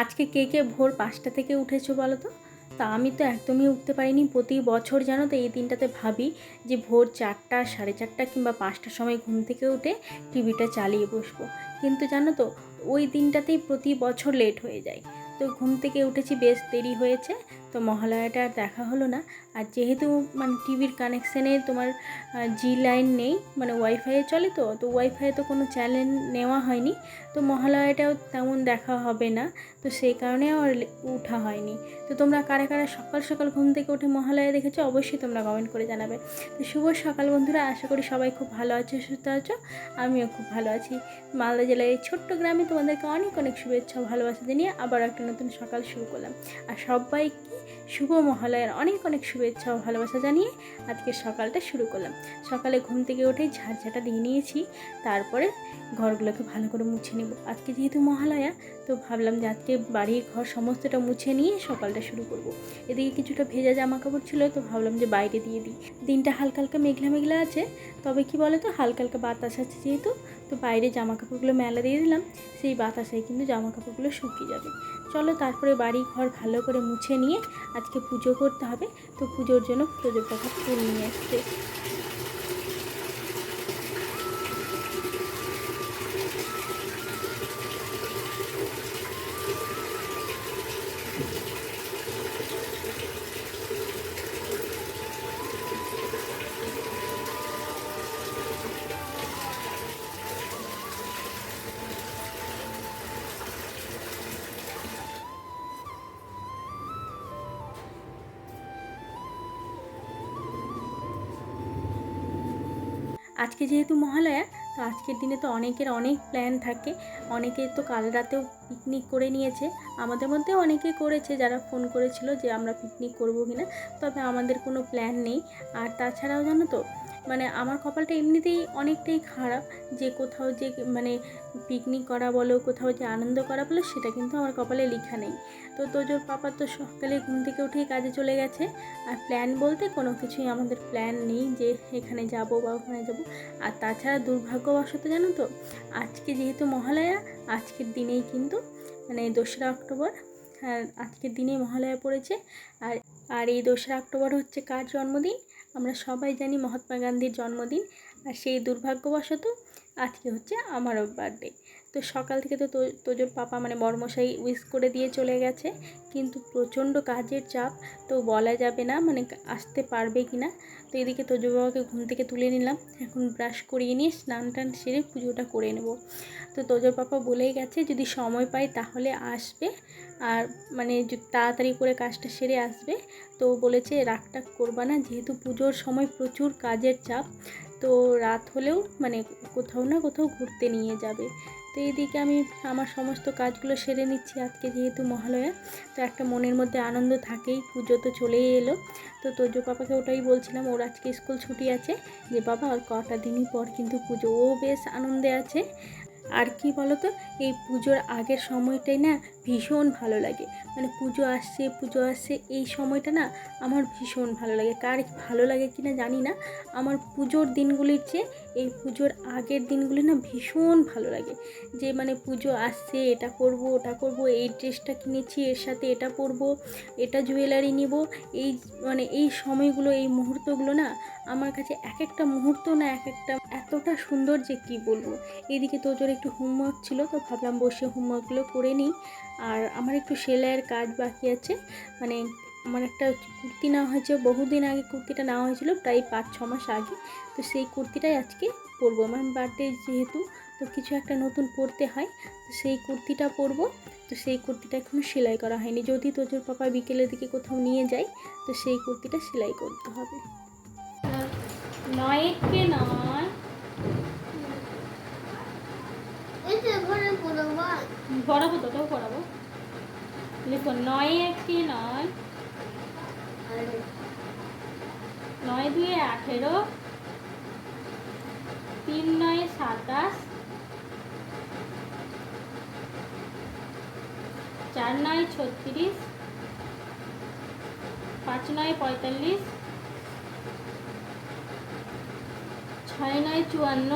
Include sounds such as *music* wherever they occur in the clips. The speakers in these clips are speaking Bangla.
আজকে কে কে ভোর পাঁচটা থেকে উঠেছো বলো তো? তা আমি তো একদমই উঠতে পারিনি। প্রতি বছর জানো তো এই দিনটাতে ভাবি যে ভোর চারটা, সাড়ে চারটা কিংবা পাঁচটার সময় ঘুম থেকে উঠে টিভিটা চালিয়ে বসবো। কিন্তু জানো তো, ওই দিনটাতেই প্রতি বছর লেট হয়ে যায়। তো ঘুম থেকে উঠেছি, বেশ দেরি হয়েছে। তো মহালয়াটা দেখা হলো না। আর যেহেতু মানে টিভির কানেকশানে তোমার জি লাইন নেই মানে ওয়াইফাইয়ে চলে তো তো ওয়াইফাইয়ে তো কোনো চ্যানেল নেওয়া হয়নি। তো মহালয়াটাও তেমন দেখা হবে না, তো সেই কারণে আর উঠা হয়নি। তো তোমরা কারা কারা সকাল সকাল ঘুম থেকে উঠে মহালয়া দেখেছ, অবশ্যই তোমরা কমেন্ট করে জানাবে। তো শুভ সকাল বন্ধুরা, আশা করি সবাই খুব ভালো আছো, সুস্থ আছো, আমিও খুব ভালো আছি। মালদা জেলার এই ছোট্ট গ্রামে তোমাদেরকে অনেক অনেক শুভেচ্ছা ভালোবাসা জানিয়ে আবার একটা নতুন সকাল শুরু করলাম। আর সবাইকে শুভ মহালয়ার অনেক অনেক শুভেচ্ছা ও ভালোবাসা জানিয়ে আজকে সকালটা শুরু করলাম। সকালে ঘুম থেকে উঠেই ঝাড়ঝাটা দিয়ে নিয়েছি, তারপরে ঘরগুলোকে ভালো করে মুছে নেব। আজকে যেহেতু মহালয়া, তো ভাবলাম যে আজকে বাড়ির ঘর সমস্তটা মুছে নিয়ে সকালটা শুরু করব। এদিকে কিছুটা ভেজা জামা কাপড় ছিল, তো ভাবলাম যে বাইরে দিয়ে দিই। দিনটা হালকা হালকা মেঘলা মেঘলা আছে, তবে কি বলো তো হালকা হালকা বাতাস আছে যেহেতু, তো বাইরে জামা কাপড়গুলো মেলা দিয়ে দিলাম, সেই বাতাসে কিন্তু জামা কাপড়গুলো শুকিয়ে যাবে। চলো তারপরে বাড়ি ঘর ভালো করে মুছে নিয়ে আজকে পুজো করতে হবে। তো পুজোর জন্য পুজোর কথা ফুল নিয়ে এসছে আজকে যেহেতু মহালয়া, তো আজকের দিনে তো অনেকের অনেক প্ল্যান থাকে। অনেকে তো কাল রাতেও পিকনিক করে নিয়েছে। আমাদের মধ্যে অনেকে করেছে, যারা ফোন করেছিল যে আমরা পিকনিক করব কি না তবে আমাদের কোনো প্ল্যান নেই। আর তাছাড়াও জানো তো মানে আমার কপালটা এমনিতেই অনেকটাই খারাপ যে কোথাও যে মানে পিকনিক করা বলো, কোথাও যে আনন্দ করা বলো, সেটা কিন্তু আমার কপালে লেখা নেই। তো তোজোর পাপা তো সকালে ঘুম থেকে উঠেই কাজে চলে গেছে। আর প্ল্যান বলতে কোনো কিছুই আমাদের প্ল্যান নেই যে এখানে যাব বা ওখানে যাব। আর তাছাড়া দুর্ভাগ্যবশত জানো তো, আজকে যেহেতু মহালয়া, আজকের দিনেই কিন্তু মানে দোসরা অক্টোবর আর আজকের দিনেই মহালয়া পড়েছে। আর আর এই দোসরা অক্টোবর হচ্ছে কার জন্মদিন? আমরা সবাই জানি মহাত্মা গান্ধীর জন্মদিন আর সেই দুর্ভাগ্যবশত আজকে হচ্ছে আমারও বার্থডে তো সকাল থেকে তো তোজোর পাপা মানে বর্মশাই উইশ করে দিয়ে চলে গেছে। কিন্তু প্রচণ্ড কাজের চাপ, তো বলা যাবে না মানে আসতে পারবে কি না। তো এদিকে তোজো বাবাকে ঘুম থেকে তুলে নিলাম। এখন ব্রাশ করিয়ে নিয়ে স্নান টান সেরে পুজোটা করে নেব। তো তোজোর পাপা বলেই গেছে, যদি সময় পাই তাহলে আসবে। আর মানে তাড়াতাড়ি করে কাজটা সেরে আসবে। তো বলেছে রাগটা করবা না, যেহেতু পুজোর সময় প্রচুর কাজের চাপ, তো রাত হলেও মানে কোথাও না কোথাও ঘুরতে নিয়ে যাবে। তো এইদিকে আমি আমার সমস্ত কাজগুলো সেরে নিচ্ছি আজকে যেহেতু মহালয়া, তো একটা মনের মধ্যে আনন্দ থাকেই, পুজো তো চলেই এলো। তো তোজো পাপাকে ওটাই বলছিলাম, ওর আজকে স্কুল ছুটি আছে। যে বাবা আর কটা দিনই পর কিন্তু পুজো ও বেশ আনন্দে আছে। আর কি বলতো, এই পুজোর আগের সময়টাই না ভীষণ ভালো লাগে। মানে পুজো আসছে পুজো আসছে, এই সময়টা না আমার ভীষণ ভালো লাগে। কার ভালো লাগে কি না জানি না। আমার পুজোর দিনগুলির চেয়ে এই পুজোর আগের দিনগুলি না ভীষণ ভালো লাগে। যে মানে পুজো আসছে, এটা করব, ওটা করব, এই ড্রেসটা কিনেছি, এর সাথে এটা পরবো, এটা জুয়েলারি নিব, এই মানে এই সময়গুলো, এই মুহূর্তগুলো না আমার কাছে এক একটা মুহূর্ত না এক একটা এতটা সুন্দর যে কি বলব। এদিকে তোজোর একটু হোমওয়ার্ক ছিল, তো ভাবলাম বসে হোমওয়ার্কগুলো করে নিই। আর আমার একটু সেলাইয়ের কাজ বাকি আছে। মানে আমার একটা কুর্তি নেওয়া হয়েছে বহুদিন আগে কুর্তিটা নেওয়া হয়েছিল, প্রায় পাঁচ, ছ মাস আগে। তো সেই কুর্তিটাই আজকে পরবো। আমার বার্থডে যেহেতু, তো কিছু একটা নতুন পরতে হয়, তো সেই কুর্তিটা পরবো। তো সেই কুর্তিটা এখনও সেলাই করা হয়নি। যদি তোজোর পাপা বিকেলের দিকে কোথাও নিয়ে যায়, তো সেই কুর্তিটা সেলাই করতে হবে। নয় নয় এতে ঘরে পড়বা পড়াবো তোটাও পড়াবো লিখো নয় একটি নয়। নয় দুয়ে আঠেরো। তিন নয় সাতাশ। চার নয় ছত্রিশ। পাঁচ নয় পঁয়তাল্লিশ। ছয় নয় চুয়ান্ন।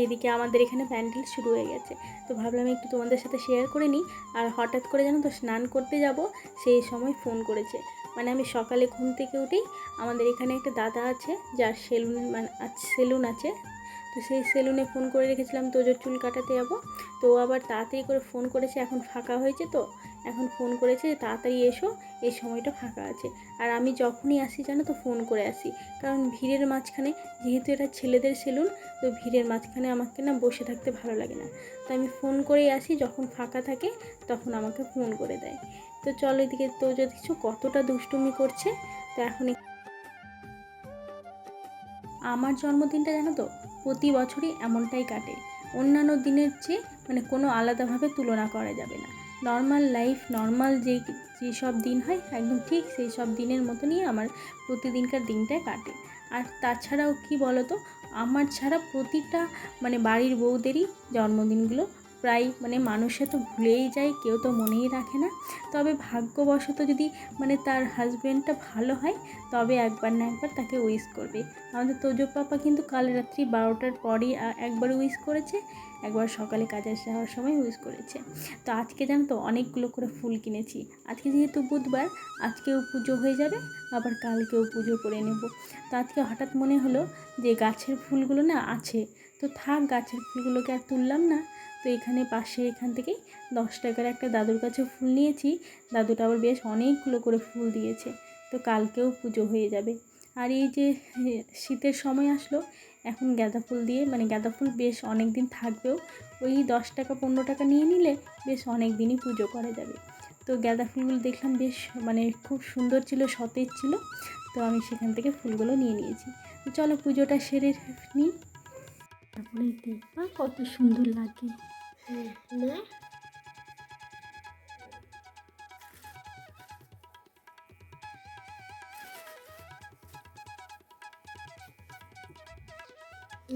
এইদিকে আমাদের এখানে প্যান্ডেল শুরু হয়ে গেছে। তো ভাবলাম একটু তোমাদের সাথে শেয়ার করে নিই। আর হঠাৎ করে জানো তো স্নান করতে যাব, সেই সময় ফোন করেছে। মানে আমি সকালে ঘুম থেকে উঠেই আমাদের এখানে একটা দাদা আছে, যার সেলুন মানে সেলুন আছে। তো সেই সেলুনে ফোন করে রেখেছিলাম তোজোর চুল কাটাতে যাব। তো আবার তাড়াতাড়ি করে ফোন করেছে, এখন ফাঁকা হয়েছে তো। এখন ফোন করেছে তাড়াতাড়ি এসো, এই সময়টা ফাঁকা আছে। আর আমি যখনই আসি জানো তো ফোন করে আসি। কারণ ভিড়ের মাঝখানে, যেহেতু এটা ছেলেদের সেলুন, তো ভিড়ের মাঝখানে আমাকে না বসে থাকতে ভালো লাগে না। তো আমি ফোন করেই আসি, যখন ফাঁকা থাকে, তখন আমাকে ফোন করে দেয়। তো চলো এদিকে, তো যদি কিছু কতটা দুষ্টুমি করছে, তো এখন আমার জন্মদিনটা জানো তো, প্রতি বছরই এমনটাই কাটে। অন্যান্য দিনের চেয়ে মানে কোনো আলাদাভাবে তুলনা করা যাবে না। নর্মাল লাইফ নর্মাল যে যেসব দিন হয়, একদম ঠিক সেই সব দিনের মতনই আমার প্রতিদিনকার দিনটা কাটে। আর তাছাড়াও কি বলতো? আমার ছাড়া প্রতিটা মানে বাড়ির বউদেরই জন্মদিনগুলো প্রায় মানে মানুষে তো ভুলেই যায়, কেউ তো মনেই রাখে না। তবে ভাগ্যবশত যদি মানে তার হাজব্যান্ডটা ভালো হয়, তবে একবার না একবার তাকে উইস করবে। আমাদের তোজো পাপা কিন্তু কাল রাত্রি বারোটার পরই একবার উইস করেছে, একবার সকালে কাজে যাওয়ার সময় উইশ করেছে। তো আজকে জানো তো অনেকগুলো করে ফুল কিনেছি। আজকে যেহেতু বুধবার, আজকেও পুজো হয়ে যাবে, আবার কালকেও পুজো করে নেব। তো আজকে হঠাৎ মনে হলো যে গাছের ফুলগুলো না আছে। তো থাক, গাছের ফুলগুলোকে আর তুললাম না। তো এখানে পাশে এখান থেকেই দশ টাকার একটা দাদুর কাছে ফুল নিয়েছি। দাদুটা আবার বেশ অনেকগুলো করে ফুল দিয়েছে। তো কালকেও পুজো হয়ে যাবে। আর এই যে শীতের সময় আসলো, এখন গাঁদা ফুল দিয়ে মানে গাঁদা ফুল বেশ অনেক দিন থাকবেও, ওই দশ টাকা, পনেরো টাকা নিয়ে নিলে বেশ অনেক দিনই পুজো করা যাবে। তো গাঁদা ফুলগুলো দেখলাম বেশ মানে খুব সুন্দর ছিল, সতেজ ছিল। তো আমি সেখান থেকে ফুলগুলো নিয়ে নিয়েছি। চলো পুজোটা সেরে নিই। তারপরে দেখবা কত সুন্দর লাগে।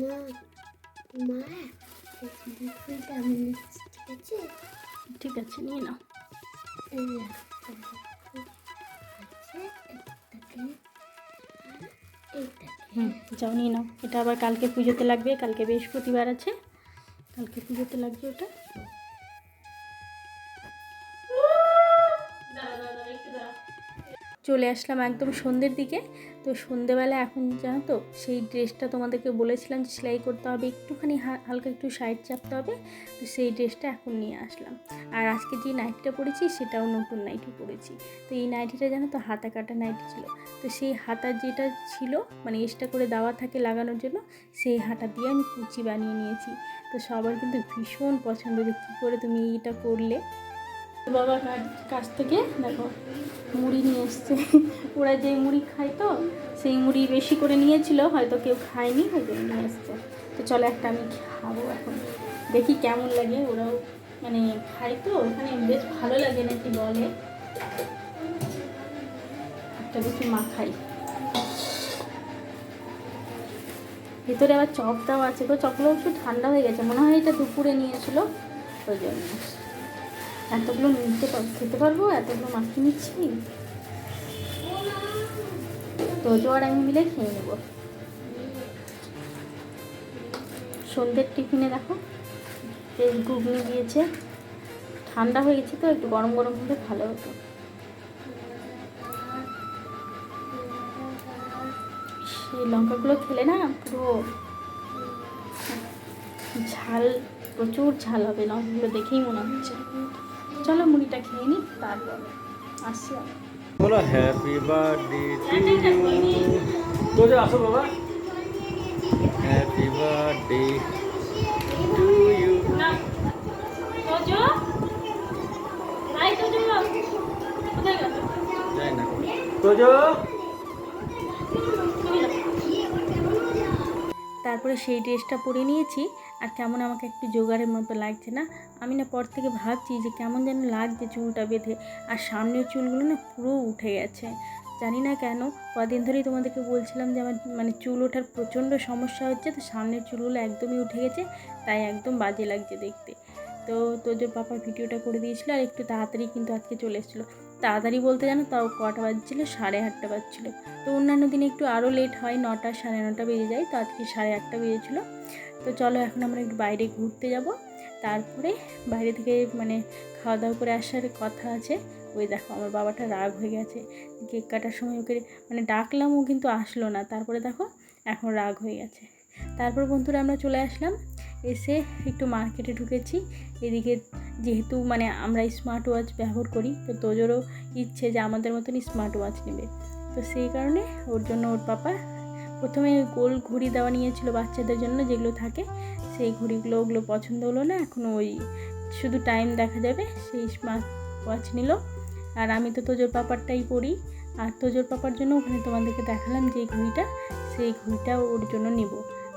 মা মা ঠিক আছে? নিয়ে নাও। যাও নিয়ে নাও এটা আবার কালকে পুজোতে লাগবে, কালকে বৃহস্পতিবার আছে। কালকে পুজোতে লাগবে ওটা। চলে আসলাম একদম সন্ধ্যের দিকে। তো সন্ধেবেলা এখন জানো তো, সেই ড্রেসটা তোমাদেরকে বলেছিলাম যে সেলাই করতে হবে, একটুখানি হালকা একটু সাইড চাপতে হবে। তো সেই ড্রেসটা এখন নিয়ে আসলাম। আর আজকে যে নাইটিটা পরেছি, সেটাও নতুন নাইটি পরেছি। তো এই নাইটিটা জানো তো, হাতা কাটা নাইটি ছিল। তো সেই হাতা যেটা ছিল মানে এক্সট্রা করে দেওয়া থাকে লাগানোর জন্য, সেই হাতা দিয়ে আমি কুচি বানিয়ে নিয়েছি। তো সবার কিন্তু ভীষণ পছন্দ যে কী করে তুমি এটা করলে। বাবা কাছ থেকে? দেখো, মুড়ি নিয়ে এসছে। *laughs* ওরা যে মুড়ি খায় তো, সেই মুড়ি বেশি করে নিয়েছিল, হয়তো কেউ খায়নি হয়তো নিয়ে এসছে। তো চলো একটা আমি খাব এখন। দেখি কেমন লাগে, ওরাও মানে খায় তো, ওখানে বেশ ভালো লাগে নাকি বলে। একটা দেখি মাখাই ভেতরে আবার চপ দেওয়া আছে তো চপগুলো একটু ঠান্ডা হয়ে গেছে, মনে হয় এটা দুপুরে নিয়েছিল, ওই জন্য। এতগুলো নিতে খেতে পারব? এতগুলো মাখিয়ে নিচ্ছি? তোজো আর আমি মিলে খেয়ে নেব। সন্ধ্যের টিফিনে দেখো, বেশ ঘুগনি দিয়েছে। ঠান্ডা হয়ে গেছে তো, একটু গরম গরম হলে ভালো হতো। সেই লঙ্কাগুলো খেলে না, পুরো ঝাল, প্রচুর ঝাল হবে লঙ্কাগুলো দেখেই মনে হচ্ছে। চলো মুড়িটা খেয়ে নিই তারপর আসছি বলো হ্যাপি বার্থডে টু ইউ তো যে আসো বাবা। হ্যাপি বার্থডে টু ইউ যাই না। তো তারপরে সেই ড্রেসটা পরে নিয়েছি। আর কেমন আমাকে একটু জোগাড়ের মতো লাগছে না। আমি না পর থেকে ভাবছি যে কেমন যেন লাগছে চুলটা বেঁধে। আর সামনের চুলগুলো না পুরো উঠে গেছে। জানি না কেন, কদিন ধরেই তোমাদেরকে বলছিলাম যে আমার মানে চুল ওঠার প্রচণ্ড সমস্যা হচ্ছে, তো সামনের চুলগুলো একদমই উঠে গেছে, তাই একদম বাজে লাগছে দেখতে। তো তোদের পাপা ভিডিওটা করে দিয়েছিল আর একটু তাড়াতাড়ি কিন্তু আজকে চলে এসেছিল। তাড়াতাড়ি বলতে জানো, তাও কটা বাজছিলো? সাড়ে আটটা বাজছিলো। তো অন্যান্য দিনে একটু আরও লেট হয়, নটা, সাড়ে নটা বেজে যায়, তো আজকে সাড়ে আটটা বেজেছিলো। তো চলো এখন আমরা একটু বাইরে ঘুরতে যাব। তারপরে বাইরে থেকে মানে খাওয়া দাওয়া করে আসার কথা আছে। ওই দেখো আমার বাবাটা রাগ হয়ে গেছে। কেক কাটার সময় ওকে মানে ডাকলাম, ও কিন্তু আসলো না। তারপরে দেখো এখন রাগ হয়ে গেছে। তারপর বন্ধুরা আমরা চলে আসলাম। এসে একটু মার্কেটে ঢুকেছি। এদিকে যেহেতু মানে আমরা স্মার্ট ওয়াচ ব্যবহার করি, তো তোজোরও ইচ্ছে যে আমাদের মতনই স্মার্ট ওয়াচ নেবে। তো সেই কারণে ওর জন্য ওর পাপা প্রথমে গোল ঘুড়ি দেওয়া নিয়েছিল বাচ্চাদের জন্য, যেগুলো থাকে, সেই ঘুড়িগুলো, ওগুলো পছন্দ হলো না, এখন ওই শুধু টাইম দেখা যাবে, সেই স্মার্ট ওয়াচ নিল। আর আমি তো তোজোর পাপারটাই পরি আর তোজোর পাপার জন্য ওখানে তোমাদেরকে দেখালাম যে ঘুড়িটা, সেই ঘুড়িটা ওর জন্য নিব।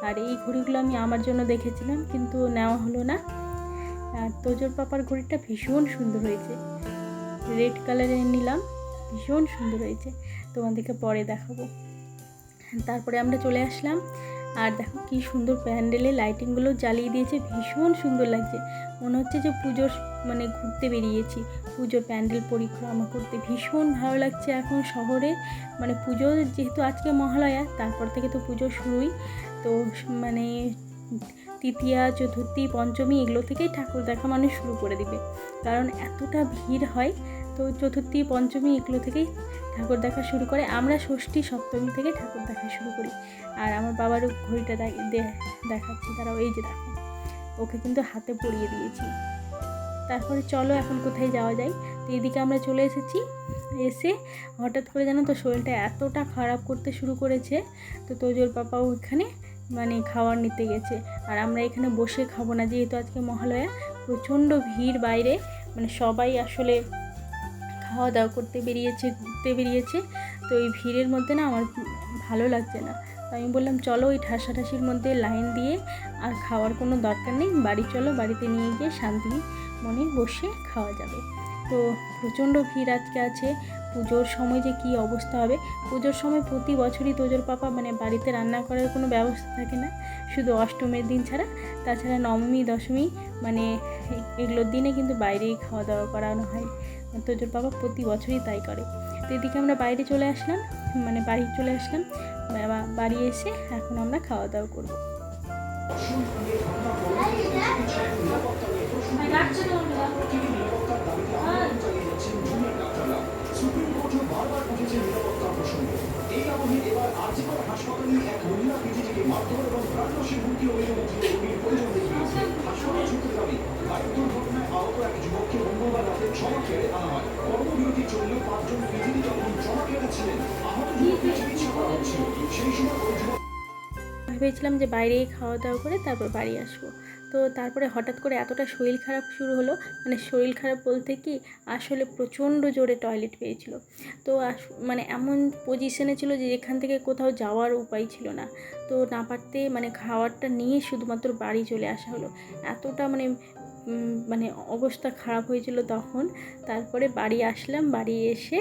আর এই ঘুড়িগুলো আমি আমার জন্য দেখেছিলাম, কিন্তু নেওয়া হলো না। আর তোজোর পাপার ঘড়িটা ভীষণ সুন্দর হয়েছে। রেড কালারের নিলাম, ভীষণ সুন্দর হয়েছে। তোমাদেরকে পরে দেখাবো। তারপরে আমরা চলে আসলাম। আর দেখো কি সুন্দর প্যান্ডেলে লাইটিংগুলো জ্বালিয়ে দিয়েছে, ভীষণ সুন্দর লাগছে। মনে হচ্ছে যে পুজোর মানে ঘুরতে বেরিয়েছি। পুজোর প্যান্ডেল পরিক্রমা করতে ভীষণ ভালো লাগছে এখন শহরে। মানে পুজো যেহেতু আজকে মহালয়া, তারপর থেকে তো পুজো শুরুই। তো মানে তৃতীয়া, চতুর্থী, পঞ্চমী এগুলো থেকেই ঠাকুর দেখা মানুষ শুরু করে দিবে। কারণ এতটা ভিড় হয় তো চতুর্থী, পঞ্চমী এগুলো থেকেই ঠাকুর দেখা শুরু করে। আমরা ষষ্ঠী, সপ্তমী থেকে ঠাকুর দেখা শুরু করি। আর আমার বাবারও ঘড়িটা দেখাচ্ছি তারাও এই যে দেখো, ওকে কিন্তু হাতে পরিয়ে দিয়েছি। তারপরে চলো এখন কোথায় যাওয়া যায়? তো এদিকে আমরা চলে এসেছি, এসে হঠাৎ করে জানো তো শরীরটা এতটা খারাপ করতে শুরু করেছে, তো তোজোর পাপাও এখানে মানে খাবার নিতে গেছে। আর আমরা এখানে বসে খাব না, যেহেতু আজকে মহালয়া, প্রচণ্ড ভিড় বাইরে মানে সবাই আসলে খাওয়া দাওয়া করতে বেরিয়েছে, ঘুরতে বেরিয়েছে। তো এই ভিড়ের মধ্যে না আমার ভালো লাগছে না। আমি বললাম, চলো ওই ঠাসাঠাসির মধ্যে লাইন দিয়ে আর খাওয়ার কোনো দরকার নেই। বাড়ি চলো, বাড়িতে নিয়ে গিয়ে শান্তি মনে বসে খাওয়া যাবে। তো প্রচণ্ড ভিড় আজকে আছে। পুজোর সময় যে কী অবস্থা হবে? পুজোর সময় প্রতি বছরই তোজোর পাপা মানে বাড়িতে রান্না করার কোনো ব্যবস্থা থাকে না। শুধু অষ্টমীর দিন ছাড়া। তাছাড়া নবমী, দশমী মানে এগুলোর দিনে কিন্তু বাইরেই খাওয়া দাওয়া করানো হয়। তোজোর বাবা প্রতি বছরই তাই করে। তো এদিকে আমরা বাইরে চলে আসলাম মানে বাড়ি চলে আসলাম। বাড়ি এসে এখন আমরা খাওয়া দাওয়া করব হাসপাতালে এক মহিলা পিজিটিকে এবং হুমকি অভিযোগ হাসপাতাল দাবি মঙ্গলবার রাতে ক্ষমা কেড়ে আনা হয় কর্মবিরতি চললেও পাঁচজন পিজিটি যখন ক্ষমা কেড়েছিলেন আহত যুবককে চিকিৎসা করা হচ্ছিল সেই সময় ওই যুবক ভেবেছিলাম যে বাইরেই খাওয়া দাওয়া করে তারপর বাড়ি আসব। তো তারপরে হঠাৎ করে এতটা শরীর খারাপ শুরু হলো মানে শরীর খারাপ বলতে কি আসলে প্রচণ্ড জোরে টয়লেট পেয়েছিল। তো মানে এমন পজিশনে ছিল যে এখান থেকে কোথাও যাওয়ার উপায় ছিল না। তো না পারতে মানে খাবারটা নিয়ে শুধুমাত্র বাড়ি চলে আসা হলো। এতটা মানে মানে অবস্থা খারাপ হয়েছিল তখন। তারপরে বাড়ি আসলাম, বাড়ি এসে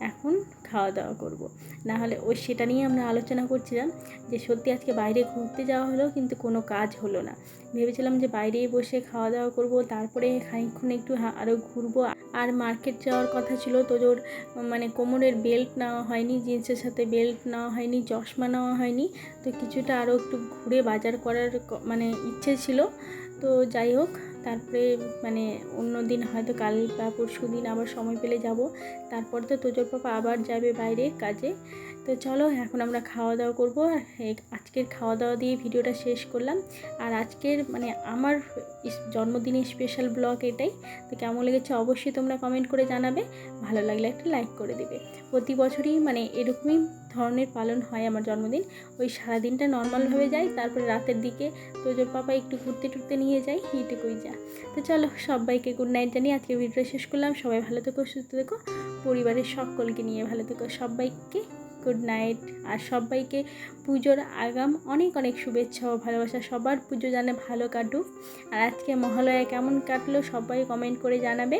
এখন খাওয়া দাওয়া করব। না হলে ওই সেটা নিয়ে আমরা আলোচনা করছিলাম যে সত্যি আজকে বাইরে ঘুরতে যাওয়া হলো কিন্তু কোনো কাজ হলো না। ভেবেছিলাম যে বাইরেই বসে খাওয়া দাওয়া করব, তারপরে খানিকক্ষণ একটু আরও ঘুরবো। আর মার্কেট যাওয়ার কথা ছিল তোজোর মানে কোমরের বেল্ট নেওয়া হয়নি জিন্সের সাথে বেল্ট নেওয়া হয়নি, চশমা নেওয়া হয়নি। তো কিছুটা আরও একটু ঘুরে বাজার করার মানে ইচ্ছে ছিল। তো যাই হোক তারপরে মানে অন্য দিন হয়তো কাল বা পরশু দিন আবার সময় পেলে যাব। তারপর তো তোজোর পাপা আবার যাবে বাইরে কাজে। তো চলো, এখন আমরা খাওয়া দাওয়া করব আজকের খাওয়া দাওয়া দিয়ে ভিডিওটা শেষ করলাম। আর আজকের মানে আমার জন্মদিনের স্পেশাল ব্লগ এটাই। তো কেমন লেগেছে অবশ্যই তোমরা কমেন্ট করে জানাবে। ভালো লাগলে একটা লাইক করে দেবে। প্রতি বছরই মানে এরকমই ধরনের পালন হয় আমার জন্মদিন। ওই সারাদিনটা নর্মালভাবে যায় তারপরে রাতের দিকে তোজোর পাপা একটু ঘুরতে টুরতে নিয়ে যায় এইটুকুই যা। তো চলো, সবাইকে গুড নাইট জানিয়ে আজকে ভিডিওটা শেষ করলাম। সবাই ভালো থেকো, সুস্থ থেকো। পরিবারের সকলকে নিয়ে ভালো থেকো। সবাইকে গুড নাইট। আর সবাইকে পুজোর আগাম অনেক অনেক শুভেচ্ছা ও ভালোবাসা। সবার পুজো জানে ভালো কাটুক। আর আজকে মহালয়া কেমন কাটলো সবাই কমেন্ট করে জানাবে।